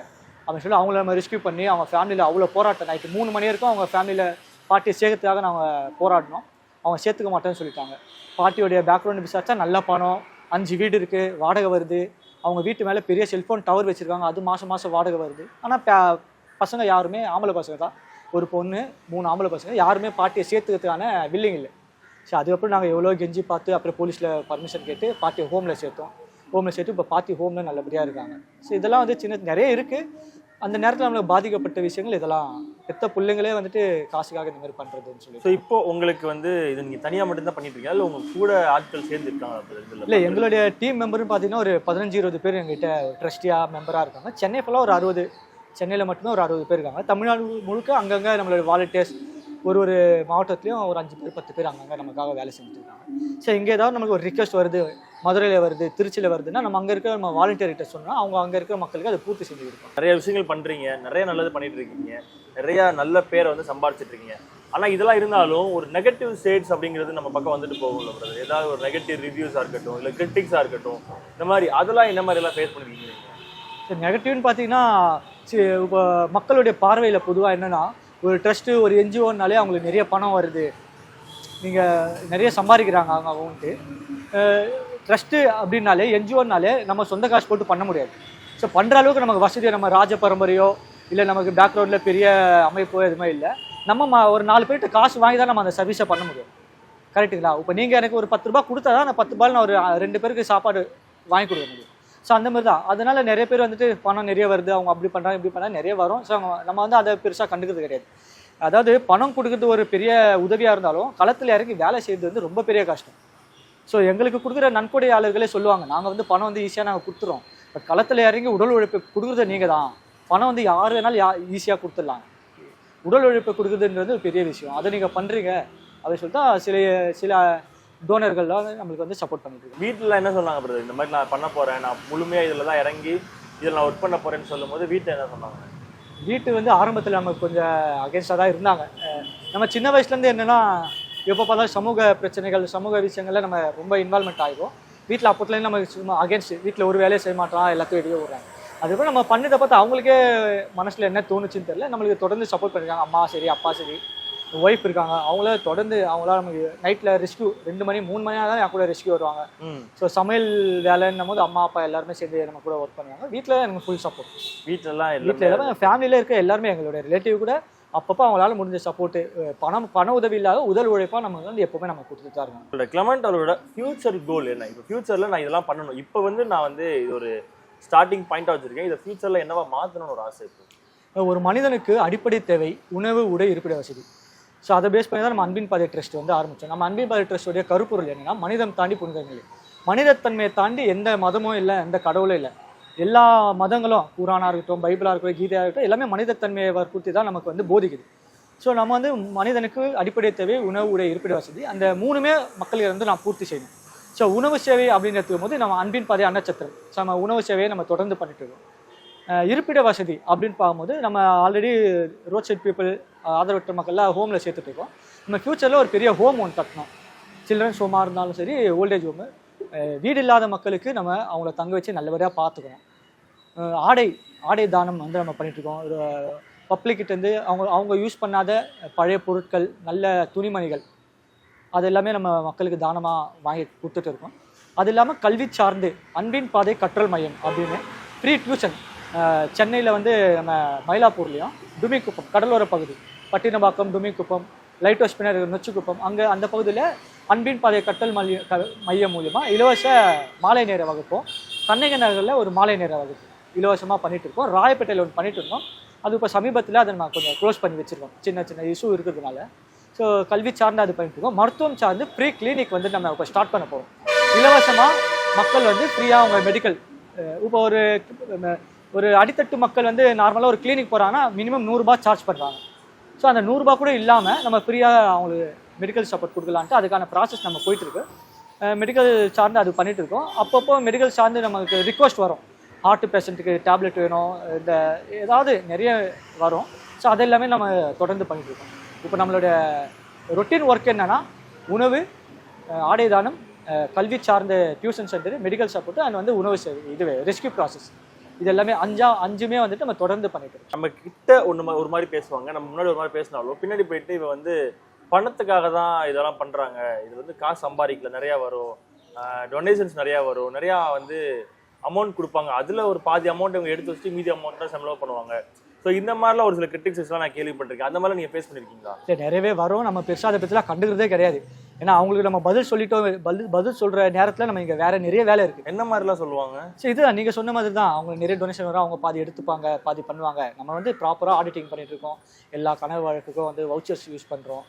அப்படின்னு சொல்லி அவங்கள நம்ம ரெஸ்க்யூ பண்ணி அவங்க ஃபேமிலியில் அவ்வளோ போராட்டம். நைட்டு மூணு மணி வரைக்கும் அவங்க ஃபேமிலியில் பாட்டியை சேர்க்கறதுக்காக நாங்கள் போராடினோம். அவங்க சேர்த்துக்க மாட்டேன்னு சொல்லிட்டாங்க. பாட்டியோடைய பேக்ரவுண்ட் விசாரிச்சா நல்ல பணம் அஞ்சு வீடு இருக்குது வாடகை வருது. அவங்க வீட்டு மேலே பெரிய செல்ஃபோன் டவர் வச்சுருக்காங்க. அது மாதம் மாதம் வாடகை வருது. ஆனால் பசங்க யாருமே ஆம்பளை பசங்க தான். ஒரு பொண்ணு மூணு ஆம்பளை பசங்க யாருமே பாட்டியை சேர்த்துக்கிறதுக்கான வில்லிங் இல்லை. ஸோ அதுக்கப்புறம் நாங்கள் எவ்வளோ கெஞ்சி பார்த்து அப்புறம் போலீஸில் பர்மிஷன் கேட்டு பாட்டியை ஹோமில் சேர்த்தோம். ஹோமில் சேர்த்து இப்போ பாட்டி ஹோமில் நல்லபடியாக இருக்காங்க. ஸோ இதெல்லாம் வந்து சின்ன நிறைய இருக்குது அந்த நேரத்தில் நம்மளுக்கு பாதிக்கப்பட்ட விஷயங்கள் இதெல்லாம். பெத்த பிள்ளைங்களே வந்துட்டு காசுக்காக இந்த மாதிரி பண்ணுறதுன்னு சொல்லி ஸோ இப்போ உங்களுக்கு வந்து இது நீங்க தனியா மட்டும்தான் பண்ணிட்டு இருக்கீங்க இல்லை உங்க கூட ஆட்கள் சேர்ந்து இருக்காங்க இல்லை எங்களுடைய டீம் மெம்பர்னு பார்த்தீங்கன்னா ஒரு பதினஞ்சு இருபது பேர் எங்ககிட்ட ட்ரஸ்டியாக மெம்பராக இருக்காங்க. சென்னை ஃபுல்லாக ஒரு அறுபது. சென்னையில் மட்டும்தான் ஒரு அறுபது பேர் இருக்காங்க. தமிழ்நாடு முழுக்க அங்கங்கே நம்மளுடைய வாலண்டியர்ஸ் ஒரு ஒரு மாவட்டத்துலேயும் ஒரு அஞ்சு பேர் பத்து பேர் அங்கங்கே நமக்காக வேலை செஞ்சுட்டு இருக்காங்க சரி இங்கே ஏதாவது நமக்கு ஒரு ரிக்வஸ்ட் வருது மதுரையில் வருது திருச்சியில் வருதுன்னா நம்ம அங்கே இருக்க நம்ம வாலண்டியர்கிட்ட சொன்னால் அவங்க அங்கே இருக்கிற மக்களுக்கு அதை பூர்த்தி செஞ்சு கொடுப்போம் நிறைய விஷயங்கள் பண்றீங்க நிறைய நல்லது பண்ணிட்டு இருக்கீங்க நிறைய நல்ல பேரை வந்து சம்பாதிச்சிட்டு இருக்கீங்க ஆனா இதெல்லாம் இருந்தாலும் ஒரு நெகட்டிவ் ஷேட்ஸ் அப்படிங்கிறது நம்ம பக்கம் வந்துட்டு போகும்ல brother. ஏதாவது ஒரு நெகட்டிவ் ரிவ்யூஸா இருக்கட்டும் இல்ல கிரிட்டிக்ஸா இருக்கட்டும் இந்த மாதிரி அதெல்லாம் என்ன மாதிரி எல்லாம் ஃபேஸ் பண்ணிருக்கீங்க? சரி நெகட்டிவ்னு பார்த்தீங்கன்னா இப்போ மக்களுடைய பார்வையில் பொதுவாக என்னென்னா ஒரு ட்ரஸ்ட்டு ஒரு என்ஜிஓனாலே அவங்களுக்கு நிறைய பணம் வருது. நீங்கள் நிறைய சம்பாதிக்கிறாங்க அவங்க அவங்கன்ட்டு ட்ரஸ்ட்டு அப்படின்னாலே என்ஜிஓனாலே நம்ம சொந்த காசு போட்டு பண்ண முடியாது. ஸோ பண்ணுற அளவுக்கு நமக்கு வசதி நம்ம ராஜ பரம்பரையோ இல்லை நமக்கு பேக்ரவுண்டில் பெரிய அமைப்போ எதுவுமே இல்லை. நம்ம ம- ஒரு நாலு பேர்கிட்ட காசு வாங்கி தான் நம்ம அந்த சர்வீஸை பண்ண முடியும். கரெக்டுங்களா இப்போ நீங்கள் எனக்கு ஒரு பத்து ரூபா கொடுத்தா தான் அந்த பத்து ரூபாயில் நான் ஒரு ரெண்டு பேருக்கு சாப்பாடு வாங்கி கொடுக்க முடியும். ஸோ அந்த மாதிரி தான் அதனால நிறைய பேர் வந்துட்டு பணம் நிறைய வருது அவங்க அப்படி பண்ணுறாங்க இப்படி பண்ணுறாங்க நிறைய வரும். ஸோ நம்ம வந்து அதை பெருசாக கண்டுக்கிறது கிடையாது. அதாவது பணம் கொடுக்கறது ஒரு பெரிய உதவியாக இருந்தாலும் களத்தில் இறங்கி வேலை செய்யறது வந்து ரொம்ப பெரிய கஷ்டம். ஸோ எங்களுக்கு கொடுக்குற நன்கொடையாளர்களே சொல்லுவாங்க நாங்கள் வந்து பணம் வந்து ஈஸியாக நாங்கள் கொடுத்துறோம். பட் களத்தில் இறங்கி உடல் உழைப்பு கொடுக்குறது நீங்கள் தான். பணம் வந்து யார் வேணாலும் யா ஈஸியாக கொடுத்துடலாம். உடல் உழைப்பு கொடுக்குறதுன்றது ஒரு பெரிய விஷயம். அதை நீங்கள் பண்ணுறீங்க அப்படின்னு சொல்லிட்டு சில சில டோனர்கள்லாம் வந்து நம்மளுக்கு வந்து சப்போர்ட் பண்ணிட்டு வீட்டுல என்ன சொன்னாங்க பிரதர் இந்த மாதிரி நான் பண்ண போறேன் நான் முழுமையா இதுல தான் இறங்கி இதுல நான் ஒர்க் பண்ண போறேன்னு சொல்லும் போது வீட்டுல என்ன சொன்னாங்க? வீட்டு வந்து ஆரம்பத்தில் நமக்கு கொஞ்சம் அகேன்ஸ்டாக தான் இருந்தாங்க. நம்ம சின்ன வயசுலேருந்து என்னென்னா எப்போ பார்த்தாலும் சமூக பிரச்சனைகள் சமூக விஷயங்கள்ல நம்ம ரொம்ப இன்வால்மெண்ட் ஆகிடும் வீட்டில் அப்போத்துலேருந்து நம்ம சும்மா அகேன்ஸ்ட் வீட்டில் ஒரு வேலையை செய்ய மாட்டோம் எல்லாத்தையும் வெளியே விடுறாங்க. அதுக்கப்புறம் நம்ம பண்ணதை பார்த்து அவங்களுக்கே மனசில் என்ன தோணுச்சுன்னு தெரியல. நம்மளுக்கு தொடர்ந்து சப்போர்ட் பண்ணிருக்காங்க. அம்மா சரி அப்பா சரி ஒய்ஃப் இருக்காங்க அவங்கள தொடர்ந்து அவங்களால நமக்கு நைட்டில் ரெஸ்க்யூ ரெண்டு மணி மூணு மணி தான் என் கூட ரெஸ்க்யூ வருவாங்க. ஸோ சமையல் வேலைன்னும் போது அம்மா அப்பா எல்லாருமே சேர்ந்து நம்ம கூட ஒர்க் பண்ணுவாங்க. வீட்டில் எனக்கு ஃபுல் சப்போர்ட் வீட்டுல எல்லாம் வீட்டில் எல்லாமே ஃபேமிலியில் இருக்க எல்லாருமே எங்களுடைய ரிலேட்டிவ் கூட அப்பப்போ அவங்களால முடிஞ்ச சப்போர்ட்டு பணம் பண உதவி இல்லாத உதல் உழைப்பா நம்ம வந்து எப்பவுமே நம்ம கொடுத்துட்டு தான் இருக்கோம். கிளமெண்ட் அவரோட ஃபியூச்சர் கோல் என்ன? இப்போ ஃபியூச்சர்ல நான் இதெல்லாம் பண்ணணும். இப்போ வந்து நான் வந்து இது ஒரு ஸ்டார்டிங் பாயிண்டா வச்சிருக்கேன். இதை ஃபியூச்சர்ல என்னவா மாத்தணும்னு ஒரு ஆசை இருக்கு? ஒரு மனிதனுக்கு அடிப்படை தேவை உணவு உடை இருப்பிட வசதி. ஸோ அதை பேஸ் பண்ணி தான் நம்ம அன்பின் பாதை ட்ரஸ்ட் வந்து ஆரம்பித்தோம் நம்ம அன்பின் பாதை ட்ரஸ்ட்டுடைய கருப்பொருள் என்னென்னா மனிதம் தாண்டி புனிதம் மனிதத்தன்மையை தாண்டி எந்த மதமும் இல்லை எந்த கடவுளும் இல்லை. எல்லா மதங்களும் குரானாக இருக்கட்டும் பைபிளாக இருக்கட்டும் கீதையாக இருக்கட்டும் எல்லாமே மனிதத்தன்மையை வற்புறுத்தி தான் நமக்கு வந்து போதிக்குது. ஸோ நம்ம வந்து மனிதனுக்கு அடிப்படை தேவை உணவு உடை இருப்பிட வசதி. அந்த மூணுமே மக்களுக்கு வந்து நான் பூர்த்தி செய்யணும். ஸோ உணவு சேவை அப்படின்றது போது நம்ம அன்பின் பாதை அன்னச்சத்திரம். ஸோ நம்ம உணவு சேவையை நம்ம தொடர்ந்து பண்ணிட்டு இருக்கோம். இருப்பிட வசதி அப்படின்னு பார்க்கும்போது நம்ம ஆல்ரெடி ரோட் சைட் பீப்புள் ஆதரவற்ற மக்கள்லாம் ஹோமில் சேர்த்துட்டு இருக்கோம். நம்ம ஃப்யூச்சரில் ஒரு பெரிய ஹோம் ஒன்று கட்டணும். சில்ட்ரன்ஸ் ஹோமாக இருந்தாலும் சரி ஓல்டேஜ் ஹோமு வீடு இல்லாத மக்களுக்கு நம்ம அவங்கள தங்க வச்சு நல்லபடியாக பார்த்துக்கணும். ஆடை ஆடை தானம் வந்து நம்ம பண்ணிகிட்ருக்கோம் இருக்கோம். ஒரு பப்ளிக்கிட்டேருந்து அவங்க அவங்க யூஸ் பண்ணாத பழைய பொருட்கள் நல்ல துணிமணிகள் அது எல்லாமே நம்ம மக்களுக்கு தானமாக வாங்கி கொடுத்துட்டு இருக்கோம். அது இல்லாமல் கல்வி சார்ந்து அன்பின் பாதை கற்றல் மையம் அப்படின்னு ஃப்ரீ டியூஷன் சென்னையில் வந்து நம்ம மயிலாப்பூர்லேயும் டுமிக்குப்பம் கடலோர பகுதி பட்டினப்பாக்கம் டுமிக்குப்பம் லைட் ஹவுஸ் பின்னர் நொச்சிக்குப்பம் அங்கே அந்த பகுதியில் அன்பின் பாதை கட்டல் மைய க மையம் மூலியமாக இலவச மாலை நேர வகுப்போம் கண்ணகி நகரில் ஒரு மாலை நேர வகுப்பு இலவசமாக பண்ணிகிட்டு இருக்கோம். ராயப்பேட்டையில் ஒன்று பண்ணிட்டு இருக்கோம். அது இப்போ சமீபத்தில் அதை நான் கொஞ்சம் க்ளோஸ் பண்ணி வச்சுருக்கோம். சின்ன சின்ன இஷ்யூ இருக்கிறதுனால. ஸோ கல்வி சார்ந்து அது பண்ணிட்டு இருக்கோம். மருத்துவம் சார்ந்து ஃப்ரீ கிளினிக் வந்து நம்ம இப்போ ஸ்டார்ட் பண்ண போகிறோம் இலவசமாக மக்கள் வந்து ஃப்ரீயாக அவங்க மெடிக்கல் இப்போ ஒரு ஒரு அடித்தட்டு மக்கள் வந்து நார்மலாக ஒரு கிளினிக் போகிறாங்கன்னா மினிமம் நூறுரூபா சார்ஜ் பண்ணுறாங்க ஸோ அந்த நூறுரூபா கூட இல்லாமல் நம்ம ஃப்ரீயாக அவங்களுக்கு மெடிக்கல் சப்போர்ட் கொடுக்கலான்ட்டு அதுக்கான ப்ராசஸ் நம்ம போயிட்டுருக்கு. மெடிக்கல் சார்ந்து அது பண்ணிட்டு இருக்கோம். அப்பப்போ மெடிக்கல் சார்ந்து நமக்கு ரிக்வஸ்ட் வரும். ஹார்ட் பேஷண்ட்டுக்கு டேப்லெட் வேணும். இந்த ஏதாவது நிறைய வரும். ஸோ அது எல்லாமே நம்ம தொடர்ந்து பண்ணிட்டு இருக்கோம். இப்போ நம்மளோட ரொட்டீன் ஒர்க் என்னன்னா உணவு ஆடைதானம் ஆடை தானம் கல்வி சார்ந்த tuition centre medical support and வந்து உணவு இது இதுவே ரெஸ்கியூ ப்ராசஸ் இது எல்லாமே அஞ்சா அஞ்சுமே வந்துட்டு நம்ம தொடர்ந்து பண்ணிட்டு இருக்கோம். நம்ம கிட்ட ஒன்று ஒரு மாதிரி பேசுவாங்க. நம்ம முன்னாடி ஒரு மாதிரி பேசினாலும் பின்னாடி போயிட்டு இவன் வந்து பணத்துக்காக தான் இதெல்லாம் பண்றாங்க. இது வந்து காசு சம்பாதிக்கல நிறைய வரும். டொனேஷன்ஸ் நிறைய வரும். நிறைய வந்து அமௌண்ட் கொடுப்பாங்க. அதுல ஒரு பாதி அமௌண்ட் இவங்க எடுத்து வச்சுட்டு மீதி அமௌண்ட் தான் செலவு பண்ணுவாங்க. ஸோ இந்த மாதிரிலாம் ஒரு சில கிரிட்டிக்ஸ்லாம் நான் கேள்விப்பட்டிருக்கேன். அந்த மாதிரிலாம் நீங்க ஃபேஸ் பண்ணிருக்கீங்களா? இல்லை நிறையவே வரும். நம்ம பெருசாக அதை பற்றிலாம் கண்டுக்கிறதே கிடையாது. ஏன்னா அவங்களுக்கு நம்ம பதில் சொல்லிட்டோம் பதில் பதில் சொல்கிற நேரத்தில் நம்ம இங்கே வேற நிறைய வேலை இருக்குது என்ன மாதிரிலாம் சொல்லுவாங்க? சரி இதுதான் நீங்கள் சொன்ன மாதிரி தான் அவங்க நிறைய டொனேஷன் வரும். அவங்க பாதி எடுத்துப்பாங்க பாதி பண்ணுவாங்க. நம்ம வந்து ப்ராப்பராக ஆடிட்டிங் பண்ணிட்டு இருக்கோம். எல்லா கனவு வழக்குக்கும் வந்து வவுச்சர்ஸ் யூஸ் பண்ணுறோம்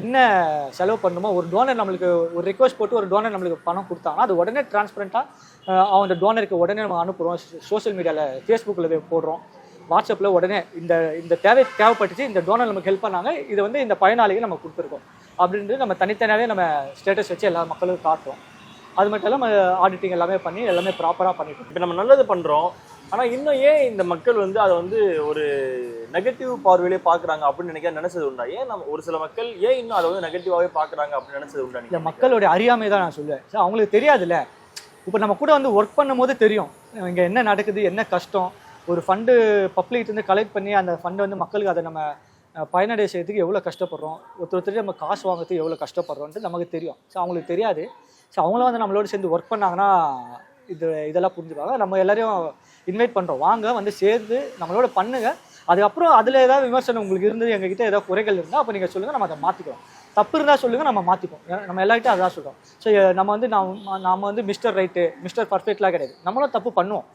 என்ன செலவு பண்ணணுமோ ஒரு டோனர் நம்மளுக்கு ஒரு ரிக்வஸ்ட் போட்டு ஒரு டோனர் நம்மளுக்கு பணம் கொடுத்தாங்கன்னா அது உடனே டிரான்ஸ்பரண்ட்டாக அவங்க டோனருக்கு உடனே நம்ம அனுப்புகிறோம் சோஷியல் மீடியாவில் ஃபேஸ்புக்கில் போடுறோம். வாட்ஸ்அப்பில் உடனே இந்த இந்த தேவை தேவைப்பட்டுச்சு இந்த டோனர் நமக்கு ஹெல்ப் பண்ணாங்க. இதை வந்து இந்த பயனாளிக்கு நம்ம கொடுத்துருக்கோம். அப்படின்ட்டு நம்ம தனித்தனியாகவே நம்ம ஸ்டேட்டஸ் வச்சு எல்லா மக்களுக்கும் காட்டுறோம். அது மட்டும் இல்லாமல் ஆடிட்டிங் எல்லாமே பண்ணி எல்லாமே ப்ராப்பராக பண்ணிட்டு இருக்கோம். இப்போ நம்ம நல்லது பண்றோம். ஆனா இன்னும் ஏன் இந்த மக்கள் வந்து அதை வந்து ஒரு நெகட்டிவ் பார்வையிலே பாக்குறாங்க அப்படின்னு நினைக்க நினைச்சது உண்டா? ஏன் நம்ம ஒரு சில மக்கள் ஏன் இன்னும் அதை வந்து நெகட்டிவாவே பாக்குறாங்க அப்படின்னு நினைச்சது உண்டா இந்த நீங்க மக்களுடைய அறியாமை தான் நான் சொல்லுவேன். சார் அவங்களுக்கு தெரியாதுல்ல. இப்போ நம்ம கூட வந்து ஒர்க் பண்ணும்போது தெரியும். இங்கே என்ன நடக்குது என்ன கஷ்டம்? ஒரு ஃபண்டு பப்ளிக் இருந்து கலெக்ட் பண்ணி அந்த ஃபண்டை வந்து மக்களுக்கு அதை நம்ம பயனடைய செய்யறதுக்கு எவ்வளோ கஷ்டப்படுறோம்? ஒருத்தர் ஒருத்தர் நம்ம காசு வாங்குறதுக்கு எவ்வளோ கஷ்டப்படுறோன்ட்டு நமக்கு தெரியும். ஸோ அவங்களுக்கு தெரியாது. ஸோ அவங்களும் வந்து நம்மளோட சேர்ந்து ஒர்க் பண்ணாங்கன்னா இது இதெல்லாம் புரிஞ்சுப்பாங்க. நம்ம எல்லாரையும் இன்வைட் பண்ணுறோம் வாங்க வந்து சேர்ந்து நம்மளோட பண்ணுங்க. அதுக்கப்புறம் அதில் ஏதாவது விமர்சனம் உங்களுக்கு இருந்தது எங்ககிட்ட ஏதாவது குறைகள் இருந்தால் அப்போ நீங்கள் சொல்லுங்கள் நம்ம அதை மாற்றிக்கிறோம் தப்பு இருந்தால் சொல்லுங்கள் நம்ம மாற்றிப்போம் நம்ம எல்லார்கிட்டையும் அதான் சொல்கிறோம் ஸோ நம்ம வந்து நாம நாம வந்து மிஸ்டர் ரைட்டு மிஸ்டர் பர்ஃபெக்ட்லாம் கிடையாது. நம்மளும் தப்பு பண்ணுவோம்.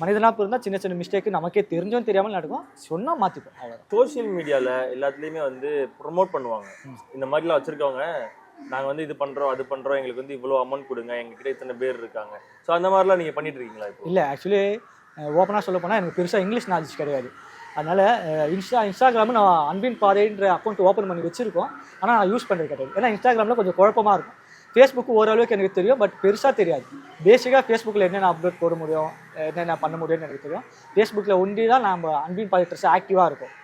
மனிதனாக இருந்தால் சின்ன சின்ன மிஸ்டேக்கு நமக்கே தெரிஞ்சும் தெரியாமல் நடக்கும். சொன்னால் மாற்றிப்போம் அவ்வளோதான் சோஷியல் மீடியால எல்லாத்துலயுமே வந்து ப்ரொமோட் பண்ணுவாங்க. இந்த மாதிரிலாம் வச்சிருக்கவங்க நாங்க வந்து இது பண்றோம் அது பண்றோம் எங்களுக்கு வந்து இவ்வளவு அமௌண்ட் கொடுங்க எங்ககிட்ட இத்தனை பேர் இருக்காங்க. ஸோ அந்த மாதிரிலாம் நீங்க பண்ணிட்டு இருக்கீங்களா இப்போ? இல்லை ஆக்சுவலி ஓப்பனாக சொல்ல போனால் எனக்கு பெருசாக இங்கிலீஷ் நாலேஜ் கிடையாது. அதனால் இன்ஸ்டா இன்ஸ்டாகிராமில் நான் அன்பின் பாதைன்ற அக்கௌண்ட் ஓப்பன் பண்ணி வச்சிருக்கோம். ஆனால் நான் யூஸ் பண்ணுறது கிடையாது. ஏன்னா இன்ஸ்டாகிராமில் கொஞ்சம் குழப்பமாக இருக்கும். ஃபேஸ்புக் ஓரளவுக்கு எனக்கு தெரியும் பட் பெருசாக தெரியாது. பேசிக்காக ஃபேஸ்புக்கில் என்னென்ன அப்டேட் போட முடியும் என்னென்ன பண்ண முடியும்னு எனக்கு தெரியும். ஃபேஸ்புக்கில் ஒண்டி தான் நம்ம அன்பின் பாதை ட்ரெஸ் ஆக்டிவாக இருக்கும்.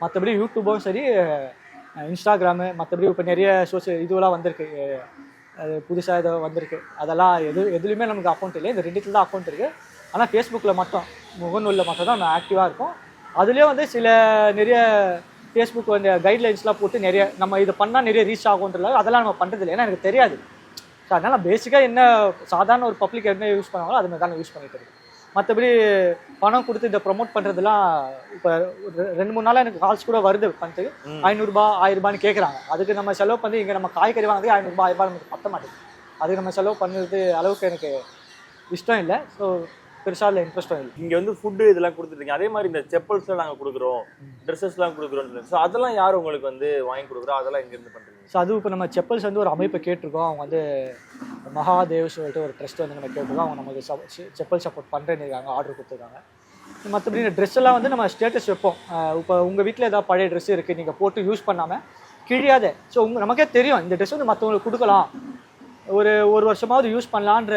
மற்றபடி யூடியூபும் சரி இன்ஸ்டாகிராமு மற்றபடி இப்போ நிறைய சோசியல் இதுவெல்லாம் வந்திருக்கு. அது புதுசாக ஏதோ வந்திருக்கு. அதெல்லாம் எது எதுலேயுமே நமக்கு அக்கௌண்ட் இல்லை. இந்த ரெண்டுத்தில் தான் அக்கௌண்ட் இருக்குது ஆனால் ஃபேஸ்புக்கில் மட்டும் முகநூலில் மட்டும் தான் நம்ம ஆக்டிவாக இருக்கும். அதுலேயும் வந்து சில நிறைய ஃபேஸ்புக் வந்து கைட்லைன்ஸ்லாம் போட்டு நிறைய நம்ம இது பண்ணால் நிறைய ரீச் ஆகுன்றது அதெல்லாம் நம்ம பண்ணுறதில்ல ஏன்னா எனக்கு தெரியாது. ஸோ அதனால் பேசிக்காக என்ன சாதாரண ஒரு பப்ளிக் என்ன யூஸ் பண்ணுவாங்களோ அது மாதிரி தான் யூஸ் பண்ணிட்டு இருக்கேன் மற்றபடி பணம் கொடுத்து இதை ப்ரொமோட் பண்ணுறதுலாம் இப்போ ரெண்டு மூணு நாளாக எனக்கு கால்ஸ் கூட வருது பண்ணுறதுக்கு. ஐநூறுரூபா ஆயிரம் ரூபான்னு கேட்குறாங்க அதுக்கு நம்ம செலவு பண்ணி இங்கே நம்ம காய்கறி வாங்குறது ஐநூறுரூபா ஆயிரம் ரூபாய் நமக்கு பத்த மாட்டேங்குது. அதுக்கு நம்ம செலவு பண்ணுறது அளவுக்கு எனக்கு இஷ்டம் இல்லை. ஸோ பெருசாக இல்லை இன்ட்ரெஸ்ட்டும் இல்லை. இங்க வந்து ஃபுட்டு இதெல்லாம் கொடுத்துருக்கீங்க அதே மாதிரி இந்த செப்பல்ஸ்லாம் நாங்க கொடுக்குறோம் ட்ரெஸ்ஸஸ்லாம் கொடுக்குறோம் ஸோ அதெல்லாம் யார் உங்களுக்கு வந்து வாங்கி கொடுக்குறோம் அதெல்லாம் எங்க இருந்து பண்றீங்க? ஸோ அது இப்போ நம்ம செப்பல்ஸ் வந்து ஒரு அமைப்பை கேட்டிருக்கோம். அவங்க வந்து மகாதேவ் சொல்லிட்டு ஒரு ட்ரஸ்ட் வந்து நம்ம கேட்டிருக்கோம். அவங்க நமக்கு சப் செப்பல் சப்போர்ட் பண்ணுறேன்னு இருக்காங்க ஆர்டர் கொடுத்துருக்காங்க. மற்றபடி இந்த ட்ரெஸ் எல்லாம் வந்து நம்ம ஸ்டேட்டஸ் வைப்போம். இப்போ உங்கள் வீட்டில் ஏதாவது பழைய ட்ரெஸ் இருக்குது நீங்கள் போட்டு யூஸ் பண்ணாமல் கிழியாத. ஸோ உங்க நமக்கே தெரியும். இந்த ட்ரெஸ் வந்து மற்றவங்களுக்கு கொடுக்கலாம். ஒரு ஒரு வருஷமாவது யூஸ் பண்ணலான்ற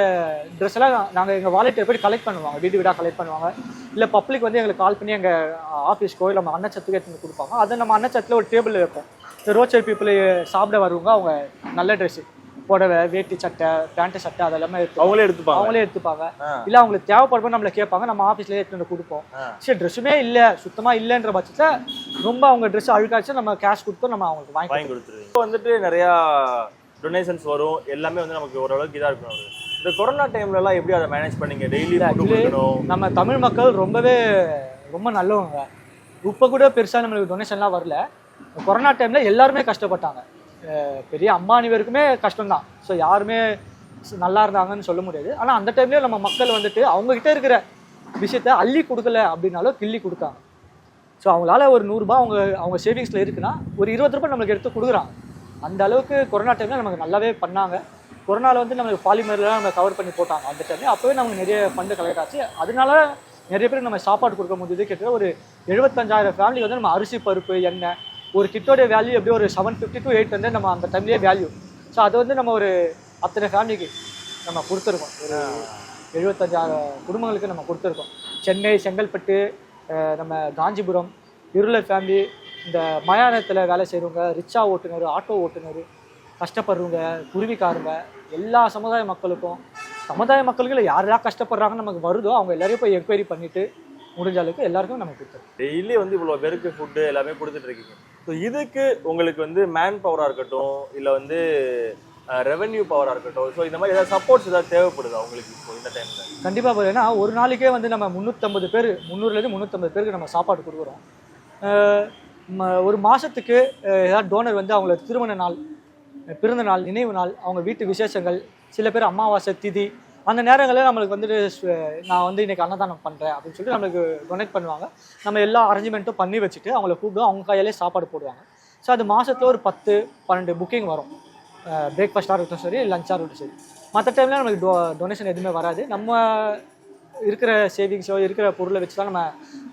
ட்ரெஸ் எல்லாம் நாங்கள் எங்கள் வாலெட்டை போய் கலெக்ட் பண்ணுவாங்க. வீடு வீடாக கலெக்ட் பண்ணுவாங்க. இல்லை பப்ளிக் வந்து எங்களுக்கு கால் பண்ணி எங்கள் ஆஃபீஸ்க்கோ இல்லை நம்ம அன்னச்சத்துக்கு எடுத்துன்னு கொடுப்பாங்க. அதை நம்ம அன்னச்சத்தில் ஒரு டேபிள் வைப்போம். இந்த ரோட் சைட் பீப்புள் சாப்பிட வருவங்க அவங்க நல்ல ட்ரெஸ்ஸு புடவை வேட்டி சட்டை பேண்ட்டு சட்டை அதெல்லாமே எடுத்து அவங்களே எடுத்துப்பாங்க. அவங்களே எடுத்துப்பாங்க. இல்ல அவங்களுக்கு தேவைப்படும்போது நம்மள கேட்பாங்க நம்ம ஆஃபீஸ்லேயே எடுத்துட்டு வந்து கொடுப்போம். சரி ட்ரெஸ்ஸுமே இல்லை சுத்தமா இல்லைன்ற பட்சத்தில் ரொம்ப அவங்க ட்ரெஸ் அழுக்காச்சு நம்ம கேஷ் கொடுத்தோம் நம்ம அவங்களுக்கு வாங்கி வாங்கி கொடுத்துருவீங்க. இப்போ வந்துட்டு நிறையா டொனேஷன்ஸ் வரும் எல்லாமே வந்து நமக்கு ஓரளவுக்கு இதாக இருக்கணும் அவரு. இந்த கொரோனா டைம்ல எல்லாம் எப்படி அதை மேனேஜ் பண்ணீங்க? டெய்லி நம்ம தமிழ் மக்கள் ரொம்பவே ரொம்ப நல்லவங்க. இப்போ கூட பெருசாக நம்மளுக்கு டொனேஷன்லாம் வரல. கொரோனா டைமில் எல்லாருமே கஷ்டப்பட்டாங்க. பெரிய அம்பானி வரைக்குமே கஷ்டம்தான். ஸோ யாருமே நல்லா இருந்தாங்கன்னு சொல்ல முடியாது. ஆனால் அந்த டைம்லேயும் நம்ம மக்கள் வந்துட்டு அவங்ககிட்ட இருக்கிற விஷயத்த அள்ளி கொடுக்கல அப்படின்னாலும் கிள்ளி கொடுத்தாங்க ஸோ அவங்களால ஒரு நூறுரூபா அவங்க அவங்க சேவிங்ஸில் இருக்குன்னா ஒரு இருபது ரூபாய் நம்மளுக்கு எடுத்து கொடுக்குறாங்க. அந்த அளவுக்கு கொரோனா டைமில் நமக்கு நல்லாவே பண்ணாங்க. கொரோனாவில் வந்து நம்மளுக்கு பாலிமர்லாம் நம்ம கவர் பண்ணி போட்டாங்க அந்த டைமில் அப்போவே நமக்கு நிறைய ஃபண்டு கலெக்ட் ஆச்சு. அதனால நிறைய பேருக்கு நம்ம சாப்பாடு கொடுக்க முடியுது கிட்டத்தட்ட ஒரு எழுபத்தஞ்சாயிரம் ஃபேமிலி வந்து நம்ம அரிசி பருப்பு எண்ணெய் ஒரு கிட்டோடைய வேல்யூ எப்படியும் ஒரு செவன் ஃபிஃப்டி டு எயிட் வந்து நம்ம அந்த டைம்லேயே வேல்யூ ஸோ அது வந்து நம்ம ஒரு அத்தனை ஃபேமிலிக்கு நம்ம கொடுத்துருக்கோம். ஒரு எழுபத்தஞ்சாயிரம் குடும்பங்களுக்கு நம்ம கொடுத்துருக்கோம். சென்னை செங்கல்பட்டு நம்ம காஞ்சிபுரம் இருளர் ஃபேமிலி இந்த மயானத்தில் வேலை செய்கிறவங்க ரிக்ஷா ஓட்டுநர் ஆட்டோ ஓட்டுநர் கஷ்டப்படுறவங்க குருவிக்காரங்க எல்லா சமுதாய மக்களுக்கும் சமுதாய மக்களுக்கு இல்லை யாரெல்லாம் கஷ்டப்படுறாங்கன்னு நமக்கு வருதோ அவங்க எல்லாரையும் போய் என்கொயரி பண்ணிட்டு முடிஞ்ச அளவுக்கு எல்லாருக்கும் நம்ம கொடுத்துருக்கோம் டெய்லி வந்து இவ்வளோ பேருக்கு ஃபுட்டு எல்லாமே கொடுத்துட்டு இருக்கீங்க. ஸோ இதுக்கு உங்களுக்கு வந்து மேன் பவராக இருக்கட்டும் இல்லை வந்து ரெவென்யூ பவராக இருக்கட்டும் ஸோ இந்த மாதிரி ஏதாவது சப்போர்ட்ஸ் ஏதாவது தேவைப்படுதா உங்களுக்கு இப்போ இந்த டைமில் கண்டிப்பாக பார்த்தீங்கன்னா ஒரு நாளைக்கே வந்து நம்ம முந்நூற்றம்பது பேர் முந்நூறுலேருந்து முந்நூற்றம்பது பேருக்கு நம்ம சாப்பாடு கொடுக்குறோம். ஒரு மாதத்துக்கு ஏதாவது டோனர் வந்து அவங்கள திருமண நாள் பிறந்த நாள் நினைவு நாள் அவங்க வீட்டு விசேஷங்கள் சில பேர் அமாவாசை திதி அந்த நேரங்களில் நம்மளுக்கு வந்துட்டு நான் வந்து இன்றைக்கி அன்னதானம் பண்ணுறேன் அப்படின்னு சொல்லிட்டு நம்மளுக்கு டொனேட் பண்ணுவாங்க. நம்ம எல்லா அரேஞ்ச்மெண்ட்டும் பண்ணி வச்சுட்டு அவங்கள கூப்பிடுவோம். அவங்க கையாலே சாப்பாடு போடுவாங்க. ஸோ அது மாதத்தில் ஒரு பத்து பன்னெண்டு புக்கிங் வரும். பிரேக்ஃபாஸ்ட்டாக இருக்கட்டும் சரி லஞ்சாக இருக்கட்டும் சரி. மற்ற டைமில் நம்மளுக்கு டொ டொனேஷன் எதுவுமே வராது. நம்ம இருக்கிற சேவிங்ஸோ இருக்கிற பொருளை வச்சு தான் நம்ம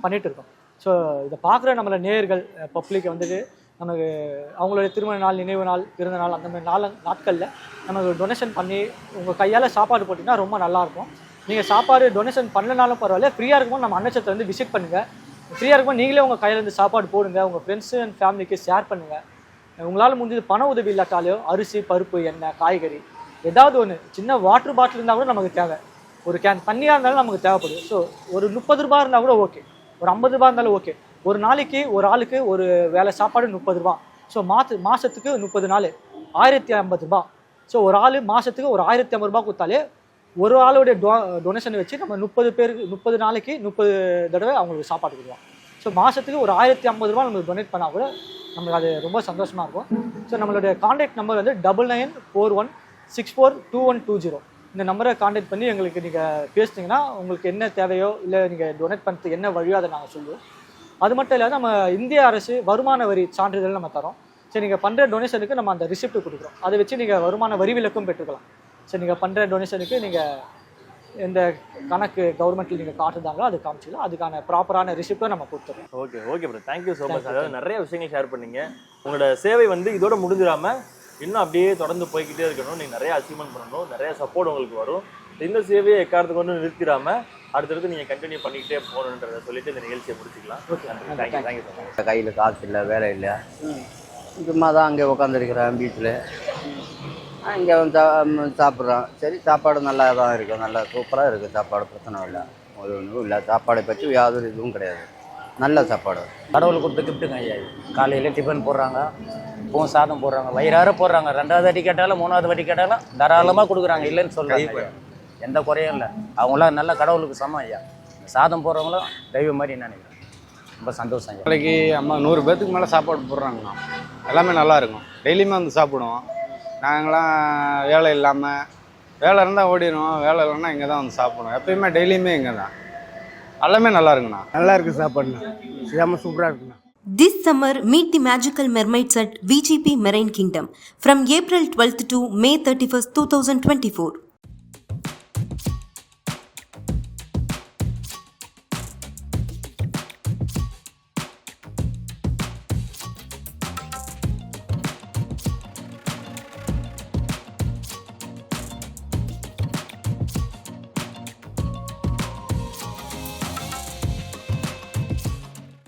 பண்ணிகிட்டு இருக்கோம். ஸோ இதை பார்க்குற நம்மளை நேயர்கள் பப்ளிக் வந்துட்டு நமக்கு அவங்களுடைய திருமண நாள் நினைவு நாள் பிறந்த நாள் அந்த மாதிரி நாள் நாட்களில் நமக்கு டொனேஷன் பண்ணி உங்கள் கையால் சாப்பாடு போட்டிங்கன்னா ரொம்ப நல்லாயிருக்கும் நீங்கள் சாப்பாடு டொனேஷன் பண்ணலனாலும் பரவாயில்ல ஃப்ரீயாக இருக்கும்போது நம்ம அன்னச்சத்தை வந்து விசிட் பண்ணுங்கள் ஃப்ரீயாக இருக்கும்போது நீங்களே உங்கள் கையிலேருந்து சாப்பாடு போடுங்க உங்கள் ஃப்ரெண்ட்ஸு அண்ட் ஃபேமிலிக்கு ஷேர் பண்ணுங்கள் உங்களால் முடிஞ்சது பண உதவி இல்லாட்டாலையோ அரிசி பருப்பு எண்ணெய் காய்கறி ஏதாவது ஒன்று சின்ன வாட்டர் பாட்டில் இருந்தால் கூட நமக்கு தேவை. ஒரு கேன் தண்ணியாக இருந்தாலும் நமக்கு தேவைப்படும். ஸோ ஒரு முப்பது ரூபா இருந்தால் கூட ஓகே ஒரு ஐம்பது ரூபா இருந்தாலும் ஓகே ஒரு நாளைக்கு ஒரு ஆளுக்கு ஒரு வேலை சாப்பாடு முப்பது ரூபா. ஸோ மாத்து மாதத்துக்கு முப்பது நாள். ஆயிரத்தி ஐம்பது ரூபா. ஸோ ஒரு ஆள் மாதத்துக்கு ஒரு ஆயிரத்தி ஐம்பது ரூபா கொடுத்தாலே ஒரு ஆளுடைய டொ டொனேஷனை வச்சு நம்ம முப்பது பேருக்கு முப்பது நாளைக்கு முப்பது தடவை அவங்களுக்கு சாப்பாடு கொடுக்கலாம். ஸோ மாதத்துக்கு ஒரு ஆயிரத்தி ஐம்பது ரூபா நம்மளுக்கு டொனேட் பண்ணால் கூட நம்மளுக்கு அது ரொம்ப சந்தோஷமாக இருக்கும். ஸோ நம்மளுடைய காண்டாக்ட் நம்பர் வந்து double nine four one six four two one two zero இந்த நம்பரை காண்டாக்ட் பண்ணி எங்களுக்கு நீங்கள் பேசுனீங்கன்னா உங்களுக்கு என்ன தேவையோ இல்லை நீங்கள் டொனேட் பண்ணுறதுக்கு என்ன வழியோ அதை நாங்கள் சொல்லுவோம். அது மட்டும் இல்லாத நம்ம இந்திய அரசு வருமான வரி சான்றிதழ் நம்ம தரோம். சரி நீங்கள் பண்ணுற டொனேஷனுக்கு நம்ம அந்த ரிசிப்ட் கொடுக்குறோம். அதை வச்சு நீங்கள் வருமான வரி விலக்கும் பெற்றுக்கலாம். சரி நீங்கள் பண்ணுற டொனேஷனுக்கு நீங்கள் எந்த கணக்கு கவர்மெண்ட்டில் நீங்கள் காட்டுதாங்களோ அது காமிச்சிக்கலாம். அதுக்கான ப்ராப்பரான ரிசிப்ட்டை நம்ம கொடுத்துருவோம் okay okay bro thank you so much அதாவது நிறைய விஷயங்கள் ஷேர் பண்ணீங்க. உங்களோட சேவை வந்து இதோட முடிஞ்சிடாம இன்னும் அப்படியே தொடர்ந்து போய்க்கிட்டே இருக்கணும். நீங்கள் நிறைய அச்சீவ்மெண்ட் பண்ணணும். நிறைய சப்போர்ட் உங்களுக்கு வரும். இந்த சேவையை எக்காரத்துக்கு கொண்டு நிறுத்திடாம அடுத்தடுத்து நீங்கள் கண்டினியூ பண்ணிக்கிட்டே போகணுன்றதை சொல்லிட்டு இந்த நிகழ்ச்சியை முடிச்சுக்கலாம். நன்றி. தேங்க்யூ மச் கையில் காசு இல்லை வேலை இல்லை. சும்மா தான் அங்கே உட்காந்துருக்கிறேன் பீச்சில் இங்கே வந்து சாப்பிட்றோம் சரி சாப்பாடு நல்லா தான் இருக்கும். நல்லா சூப்பராக இருக்குது சாப்பாடு பிரச்சனை இல்லை. ஒரு ஒன்றும் இல்லை. சாப்பாடை பற்றி யாதொரு இதுவும் கிடையாது. நல்ல சாப்பாடு. கடவுள் கொடுத்த கிஃப்ட்டுங்க ஐயா. காலையில டிஃபன் போடுறாங்க. பூவும் சாதம் போடுறாங்க. வயிறார போடுறாங்க. ரெண்டாவது வாட்டி கேட்டாலும் மூணாவது வாட்டி கேட்டாலும் தாராளமாக கொடுக்குறாங்க. இல்லைன்னு சொல்கிறாங்க. எந்த குறையும் இல்லை. அவங்களாம் நல்ல கடவுளுக்கு சமம் ஐயா. சாதம் போடுறவங்களும் தெய்வம் மாதிரி நினைக்கிறேன். ரொம்ப சந்தோஷம் ஐயா. நாளைக்கு அம்மா நூறு பேர்த்துக்கு மேலே சாப்பாடு போடுறாங்கண்ணா. எல்லாமே நல்லா இருக்கும். டெய்லியுமே வந்து சாப்பிடுவோம். நாங்களாம் வேலை இல்லாமல் வேலை இருந்தால் ஓடிடுவோம். வேலை இல்லைன்னா இங்கே தான் வந்து சாப்பிடுவோம். எப்பயுமே டெய்லியுமே இங்கே தான் எல்லாமே நல்லா இருக்குண்ணா. நல்லா இருக்கு சாப்பாடுண்ணா. செம்ம சூப்பராக இருக்குண்ணா. This summer, meet the magical mermaids at VGP Marine Kingdom from April 12th to May 31st, 2024.